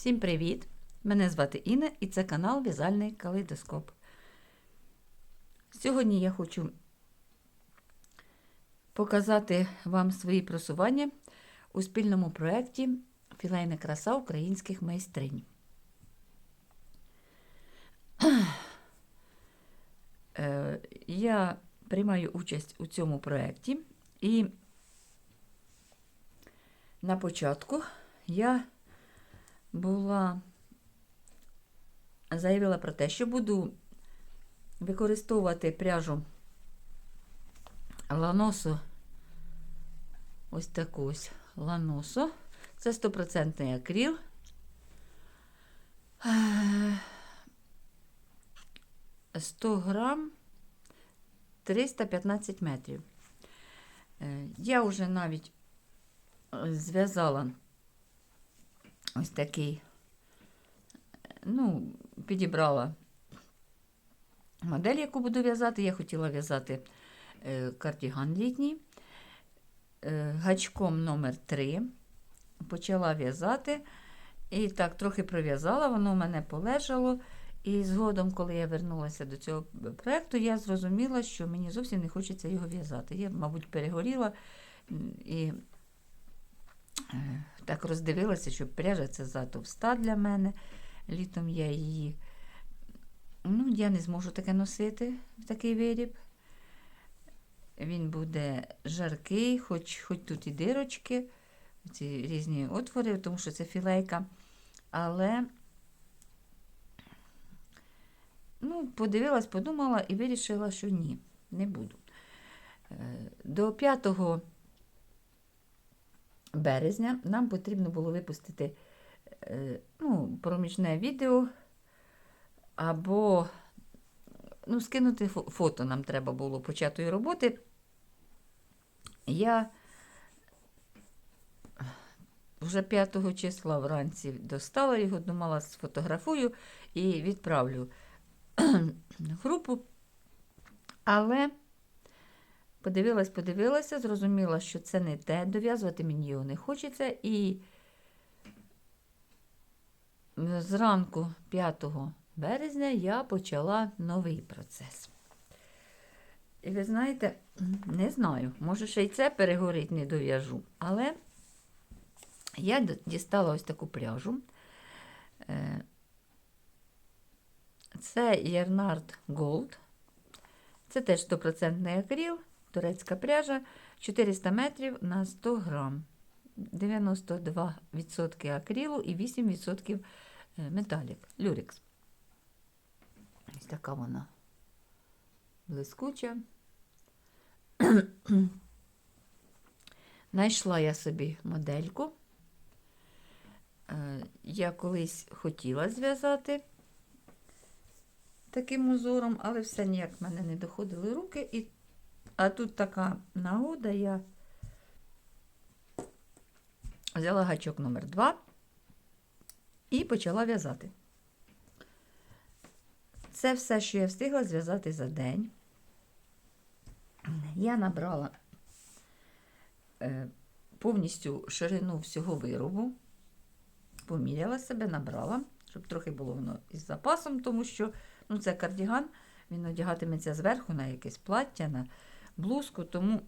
Всім привіт! Мене звати Інна і це канал В'язальний калейдоскоп. Сьогодні я хочу показати вам свої просування у спільному проєкті Філейна краса українських майстринь. Е, Я приймаю участь у цьому проєкті і на початку я була заявила про те, що буду використовувати пряжу ланосу, ось таку ось ланосу. Це 100% акріл. Е, 100 грам 315 метрів. Е, Я вже навіть зв'язала ось такий, ну, підібрала модель, яку буду в'язати. Я хотіла в'язати е, кардіган літній. Е, Гачком номер 3 почала в'язати. І так, трохи пров'язала, воно в мене полежало. І згодом, коли я вернулася до цього проєкту, я зрозуміла, що мені зовсім не хочеться його в'язати. Я, мабуть, перегоріла і е, так роздивилася, що пряжа це затовста для мене. Літом я її, ну, я не зможу таке носити в такий виріб. Він буде жаркий, хоч, хоч тут і дирочки, ці різні отвори, тому що це філейка. Але ну, подивилась, подумала і вирішила, що ні, не буду. Е, До 5 березня нам потрібно було випустити е, ну, проміжне відео або ну, скинути фото нам треба було початої роботи. Я вже 5 числа вранці достала його, думала, сфотографую і відправлю групу. Але подивилась, подивилася, зрозуміла, що це не те, дов'язувати мені його не хочеться. І зранку 5 березня я почала новий процес. І ви знаєте, не знаю, може ще й це перегорить, не дов'яжу. Але я дістала ось таку пряжу. Це Ярнард Gold. Це теж 100% акріл, турецька пряжа, 400 метрів на 100 грам. 92% акрилу і 8% металік. Люрікс. Ось така вона блискуча. Найшла я собі модельку. Я колись хотіла зв'язати таким узором, але все ніяк в мене не доходили руки. І... А тут така нагода, я взяла гачок номер 2 і почала в'язати. Це все, що я встигла зв'язати за день. Я набрала е, повністю ширину всього виробу, поміряла себе, набрала, щоб трохи було воно із запасом, тому що ну, це кардіган, він одягатиметься зверху на якесь плаття, на блузку, тому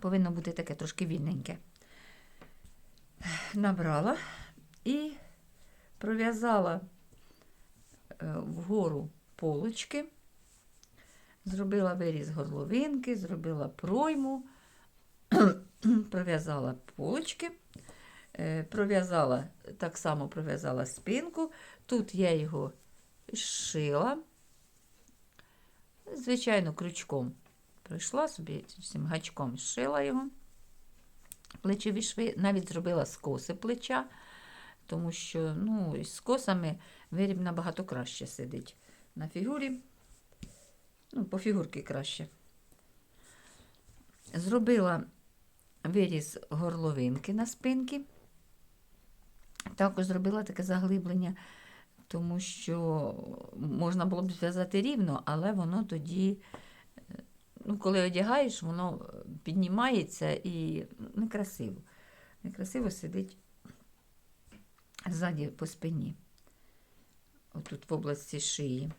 повинно бути таке трошки вільненьке. Набрала і пров'язала вгору полочки, зробила виріз горловинки, зробила пройму, пров'язала полочки, пров'язала, так само пров'язала спинку. Тут я його шила, звичайно, крючком пройшла собі цим гачком, шила його, плечові шви, навіть зробила скоси плеча, тому що ну, з косами виріб набагато краще сидить на фігурі. Ну, по фігурки краще. Зробила виріз горловинки на спинки. Також зробила таке заглиблення, тому що можна було б зв'язати рівно, але воно тоді, ну, коли одягаєш, воно піднімається і некрасиво. Некрасиво сидить ззаді по спині. Отут в області шиї.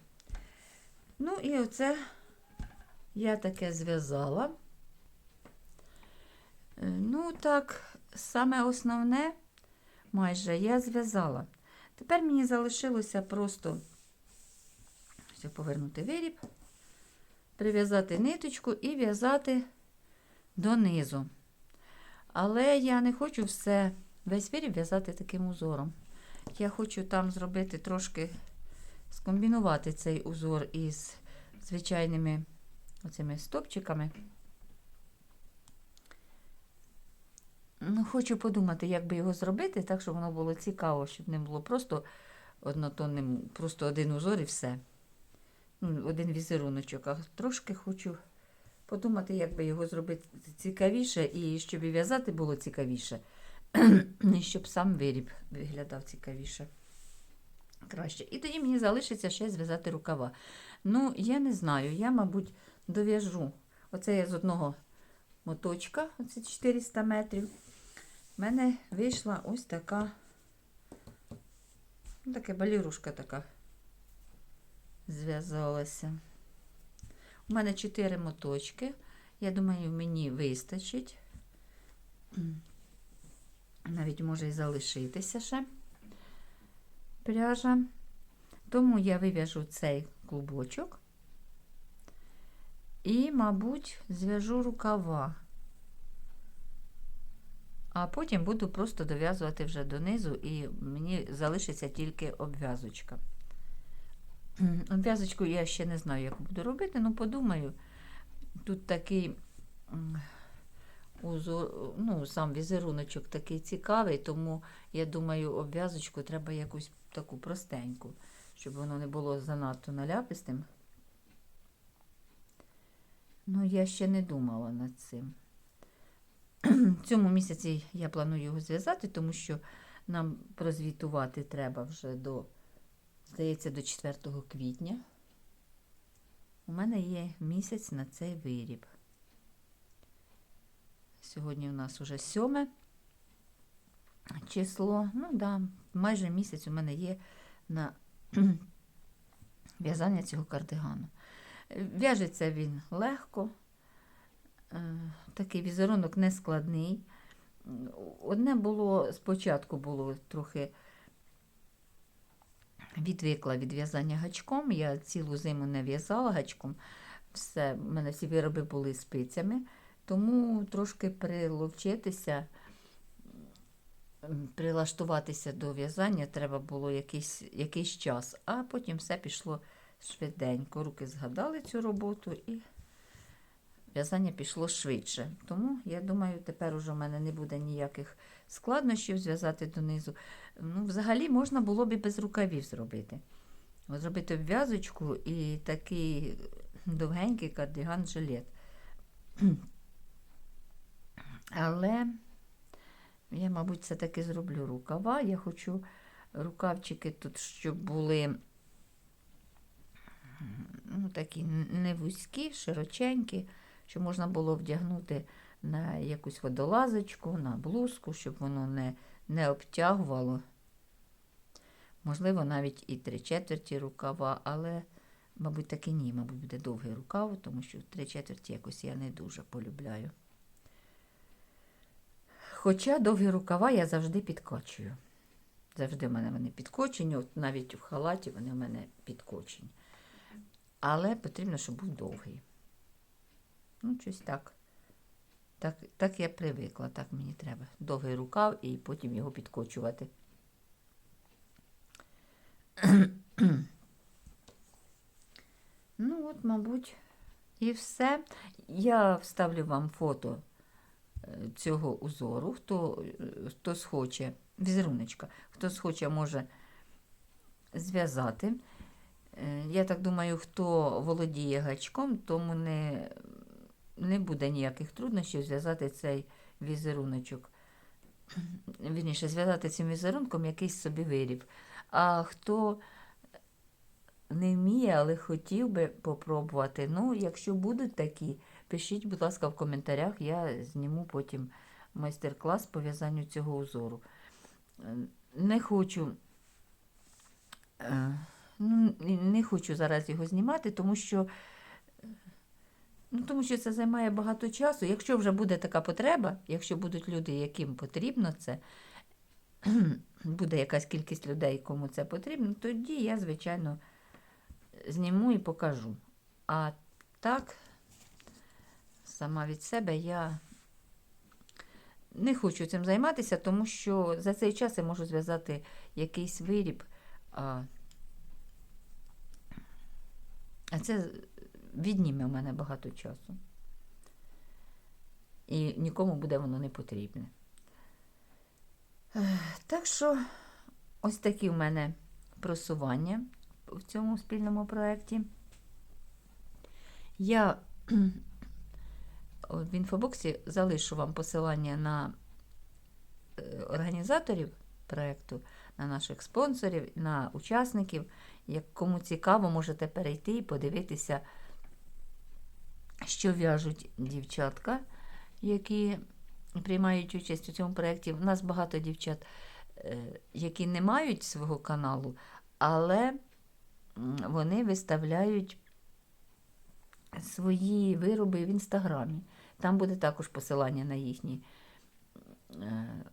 Ну і оце я таке зв'язала. Е, Ну, так, саме основне майже я зв'язала. Тепер мені залишилося просто повернути виріб, прив'язати ниточку і в'язати донизу. Але я не хочу все, весь виріб в'язати таким узором. Я хочу там зробити трошки, скомбінувати цей узор із звичайними оцими стопчиками. Ну, хочу подумати, як би його зробити, так, щоб воно було цікаво, щоб не було просто однотонним, просто один узор і все. Ну, один візеруночок. А трошки хочу подумати, як би його зробити цікавіше, і щоб в'язати було цікавіше, і щоб сам виріб виглядав цікавіше. Краще. І тоді мені залишиться ще зв'язати рукава. Ну, я не знаю, я, мабуть, дов'яжу. Оце я з одного моточка, оце 400 метрів. У мене вийшла ось така, ну, така балірушка така зв'язалася. У мене 4 моточки. Я думаю, мені вистачить. Навіть може і залишитися ще пряжа. Тому я вив'яжу цей клубочок і, мабуть, зв'яжу рукава. А потім буду просто дов'язувати вже донизу, і мені залишиться тільки обв'язочка. Обв'язочку я ще не знаю, як буду робити, але подумаю, тут такий узор, ну, сам візеруночок такий цікавий, тому я думаю, обв'язочку треба якусь таку простеньку, щоб воно не було занадто наляпистим. Ну, я ще не думала над цим. В цьому місяці я планую його зв'язати, тому що нам прозвітувати треба вже до, здається, до 4 квітня. У мене є місяць на цей виріб. Сьогодні у нас уже 7 число. Ну да, майже місяць у мене є на в'язання цього кардигану. В'яжеться він легко, е, такий візерунок не складний. Одне було, спочатку було трохи відвикла від в'язання гачком. Я цілу зиму не в'язала гачком. Все, У мене всі вироби були спицями, тому трошки приловчитися, прилаштуватися до в'язання треба було якийсь, якийсь час, а потім все пішло швиденько. Руки згадали цю роботу і в'язання пішло швидше. Тому я думаю, тепер уже в мене не буде ніяких складнощів зв'язати донизу. Ну, взагалі можна було б і без рукавів зробити. Зробити обв'язочку і такий довгенький кардиган жилет. Але я, мабуть, все-таки зроблю рукава. Я хочу рукавчики тут, щоб були ну, такі не вузькі, широченькі, щоб можна було вдягнути на якусь водолазочку, на блузку, щоб воно не, не обтягувало. Можливо, навіть і три четверті рукава, але, мабуть, таки ні, мабуть, буде довгий рукав, тому що три четверті якось я не дуже полюбляю. Хоча довгі рукава я завжди підкочую. Завжди в мене вони підкочені, от навіть в халаті вони в мене підкочені. Але потрібно, щоб був довгий. Ну, щось так. Так, так я привикла, так мені треба. Довгий рукав і потім його підкочувати. ну, от, мабуть, і все. Я вставлю вам фото е, цього узору, хто, хто схоче, візеруночка, хто схоче, може зв'язати. Е, Я так думаю, хто володіє гачком, тому не, не буде ніяких труднощів зв'язати цей візеруночок. Вірніше, зв'язати цим візерунком якийсь собі виріб. А хто не вміє, але хотів би попробувати, ну, якщо будуть такі, пишіть, будь ласка, в коментарях, я зніму потім майстер-клас по в'язанню цього узору. Не хочу. е, Ну, не хочу зараз його знімати, тому що, ну, тому що це займає багато часу. Якщо вже буде така потреба, якщо будуть люди, яким потрібно це, буде якась кількість людей, кому це потрібно, тоді я, звичайно, зніму і покажу. А так, сама від себе я не хочу цим займатися, тому що за цей час я можу зв'язати якийсь виріб. А, це відніме у мене багато часу. І нікому буде воно не потрібне. Так що ось такі в мене просування в цьому спільному проєкті. Я в інфобоксі залишу вам посилання на е, організаторів проєкту, на наших спонсорів, на учасників. Як кому цікаво, можете перейти і подивитися, що в'яжуть дівчатка, які приймають участь у цьому проєкті. У нас багато дівчат, е, які не мають свого каналу, але вони виставляють свої вироби в інстаграмі. Там буде також посилання на їхні е,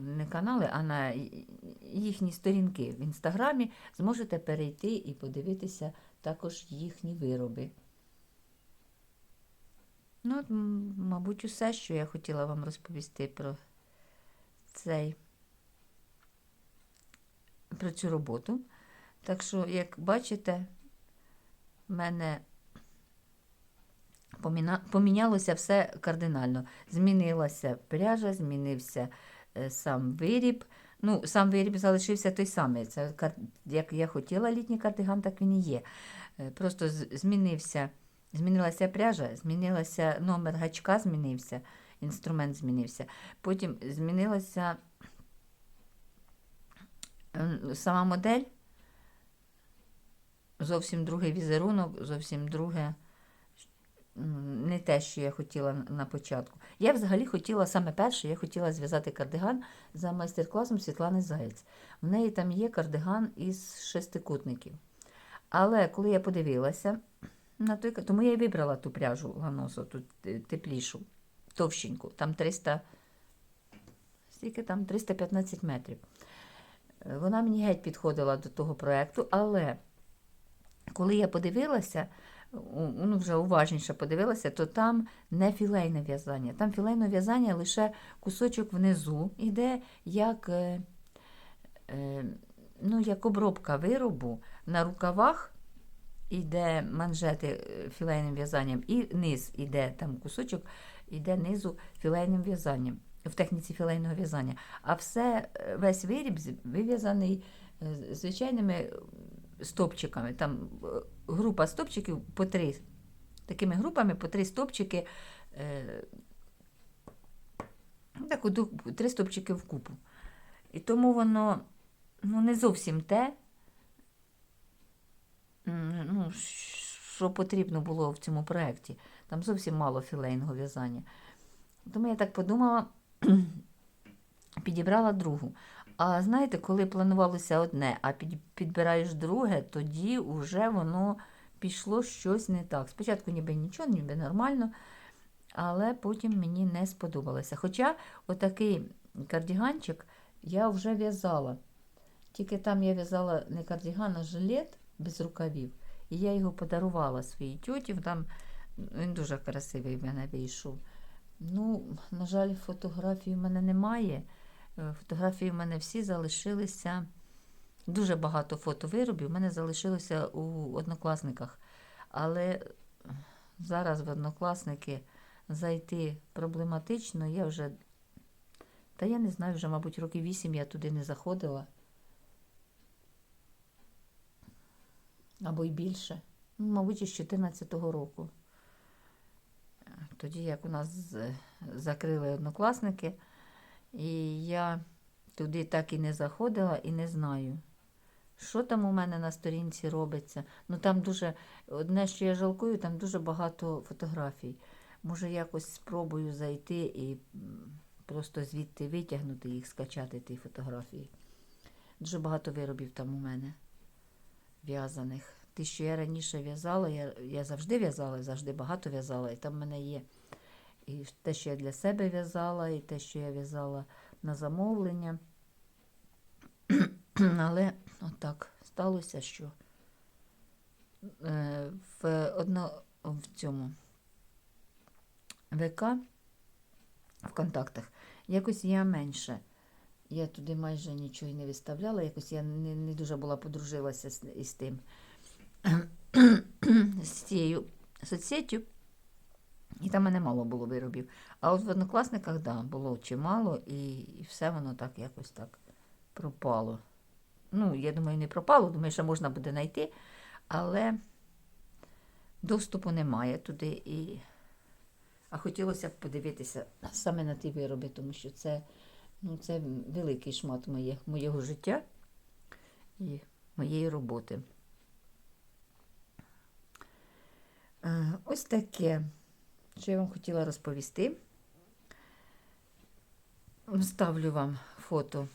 не канали, а на їхні сторінки в інстаграмі. Зможете перейти і подивитися також їхні вироби. Ну, мабуть, усе, що я хотіла вам розповісти про цей про цю роботу. Так що, як бачите, в мене помінялося все кардинально. Змінилася пряжа, змінився е, сам виріб. Ну, сам виріб залишився той самий. Це як я хотіла літній кардиган, так він і є. Е, Просто змінився, змінилася пряжа, змінилася номер гачка, змінився, інструмент змінився. Потім змінилася е, сама модель, зовсім другий візерунок, зовсім друге. Не те, що я хотіла на початку. Я взагалі хотіла саме перше, я хотіла зв'язати кардиган за майстер-класом Світлани Заєць. В неї там є кардиган із шестикутників. Але коли я подивилася на той, тому я і вибрала ту пряжу ланосу, ту теплішу, товщеньку, там 300, скільки там 315 метрів. Е, Вона мені геть підходила до того проєкту, але коли я подивилася, ну вже уважніше подивилася, то там не філейне в'язання. Там філейне в'язання лише кусочок внизу іде, як, е, е, ну, як обробка виробу. На рукавах іде манжети е, філейним в'язанням, і низ іде там кусочок, іде низу філейним в'язанням. В техніці філейного в'язання. А все, е, весь виріб вив'язаний е, звичайними стопчиками. Там група стопчиків по три. Такими групами по три стопчики. Так, три стопчики в купу. І тому воно ну, не зовсім те, ну, що потрібно було в цьому проєкті. Там зовсім мало філейного в'язання. Тому я так подумала, підібрала другу. А знаєте, коли планувалося одне, а підбираєш друге, тоді вже воно пішло щось не так. Спочатку ніби нічого, ніби нормально, але потім мені не сподобалося. Хоча отакий кардіганчик я вже в'язала. Тільки там я в'язала не кардіган, а жилет без рукавів. І я його подарувала своїй тьоті. Там він дуже красивий в мене вийшов. Ну, на жаль, фотографій в мене немає. Е, Фотографії в мене всі залишилися. Дуже багато фотовиробів в мене залишилося у однокласниках. Але зараз в однокласники зайти проблематично. Я вже, та я не знаю, вже, мабуть, років вісім я туди не заходила. Або й більше. Ну, мабуть, із 14-го року. Тоді, як у нас закрили однокласники, і я туди так і не заходила і не знаю, що там у мене на сторінці робиться. Ну там дуже, одне, що я жалкую, там дуже багато фотографій. Може, якось спробую зайти і просто звідти витягнути їх, скачати ті фотографії. Дуже багато виробів там у мене в'язаних. Ті, що я раніше в'язала, я, я завжди в'язала, завжди багато в'язала, і там в мене є і те, що я для себе в'язала, і те, що я в'язала на замовлення. Але отак сталося, що е, в, одно, в цьому ВК в контактах якось я менше. Я туди майже нічого й не виставляла, якось я не, не дуже була подружилася з, із тим з цією соцсеттю. І там мене мало було виробів. А от в однокласниках, да, було чимало, і, і все воно так якось так пропало. Ну, я думаю, не пропало, думаю, що можна буде знайти, але доступу немає туди. І... А хотілося б подивитися саме на ті вироби, тому що це, ну, це великий шмат моє, моєго життя і моєї роботи. Е, Ось таке, що я вам хотіла розповісти. Вставлю вам фото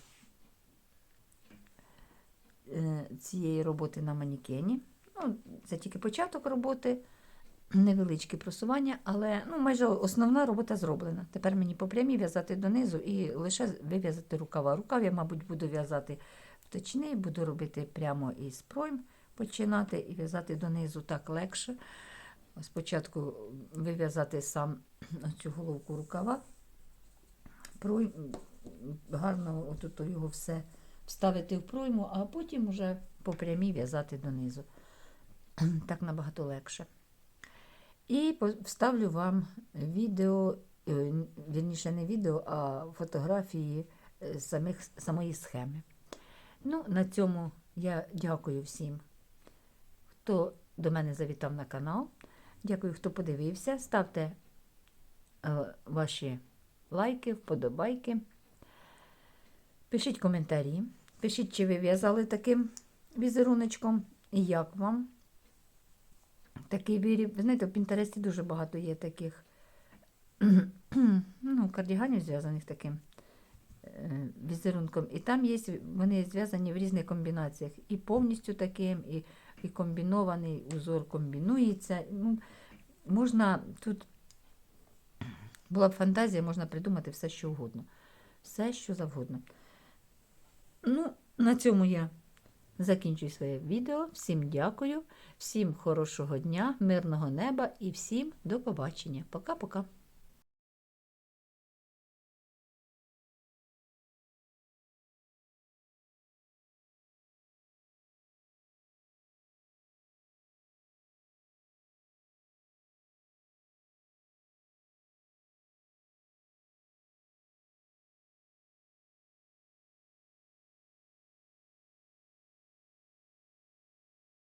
е, цієї роботи на манікені. Ну, це тільки початок роботи, невеличке просування, але ну, майже основна робота зроблена. Тепер мені по прямій в'язати донизу і лише вив'язати рукава. Рукав я, мабуть, буду в'язати вточний, буду робити прямо із пройм, починати і в'язати донизу так легше. Спочатку вив'язати сам цю головку рукава, пройм, гарно отут його все вставити в пройму, а потім вже по прямій в'язати донизу. Так набагато легше. І вставлю вам відео, е, вірніше не відео, а фотографії е, самих, самої схеми. Ну, на цьому я дякую всім, хто до мене завітав на канал. Дякую, хто подивився. Ставте е, ваші лайки, вподобайки. Пишіть коментарі. Пишіть, чи ви в'язали таким візеруночком і як вам такий виріб. Ви знаєте, в Пінтересті дуже багато є таких ну, кардіганів зв'язаних таким е, візерунком. І там є, вони зв'язані в різних комбінаціях. І повністю таким, і, і комбінований узор комбінується. Ну, можна тут була б фантазія, можна придумати все, що угодно. Все, що завгодно. Ну, на цьому я закінчую своє відео. Всім дякую, всім хорошого дня, мирного неба і всім до побачення. Пока-пока.